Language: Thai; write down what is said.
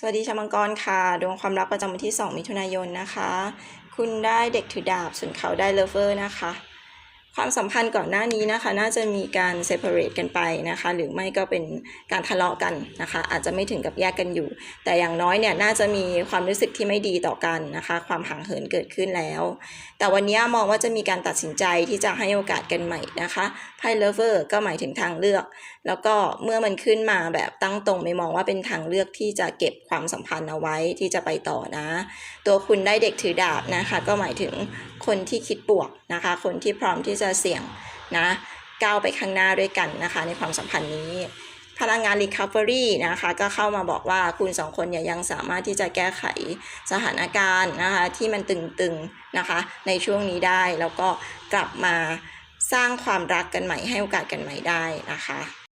สวัสดีชาวมังกรค่ะ ดวงความรักประจำวันที่ 2 มิถุนายนนะคะ คุณได้เด็กถือดาบส่วนเขาได้เลเวอร์นะคะ ความสัมพันธ์ก่อนหน้านี้นะคะ น่าจะมีการ separate กันไปนะคะ หรือไม่ก็เป็นการทะเลาะกันนะคะ อาจจะไม่ถึงกับแยกกันอยู่ แต่อย่างน้อยเนี่ยน่าจะมีความรู้สึกที่ไม่ดีต่อกันนะคะ ความห่างเหินเกิดขึ้นแล้ว แต่วันนี้มองว่าจะมีการตัดสินใจที่จะให้โอกาสกันใหม่นะคะไพ่เลเวอร์ก็หมายถึงทางเลือก แล้วก็เมื่อมันขึ้นมาแบบตั้งตรงไม่มองว่าเป็นทางเลือกที่จะเก็บความสัมพันธ์เอาไว้ที่จะไปต่อนะ ตัวคุณได้เด็กถือดาบนะคะ ก็หมายถึงคนที่คิดบวกนะคะ คนที่พร้อมที่จะเสี่ยงนะก้าวไปข้างหน้าด้วยกันนะคะในความสัมพันธ์นี้พลังงาน Recovery นะคะก็เข้ามาบอกว่าคุณสองคนเนี่ยยังสามารถที่จะแก้ไขสถานการณ์นะคะที่มันตึงๆนะคะในช่วงนี้ได้แล้วก็กลับมาสร้างความรักกันใหม่ให้โอกาสกันใหม่ได้นะคะ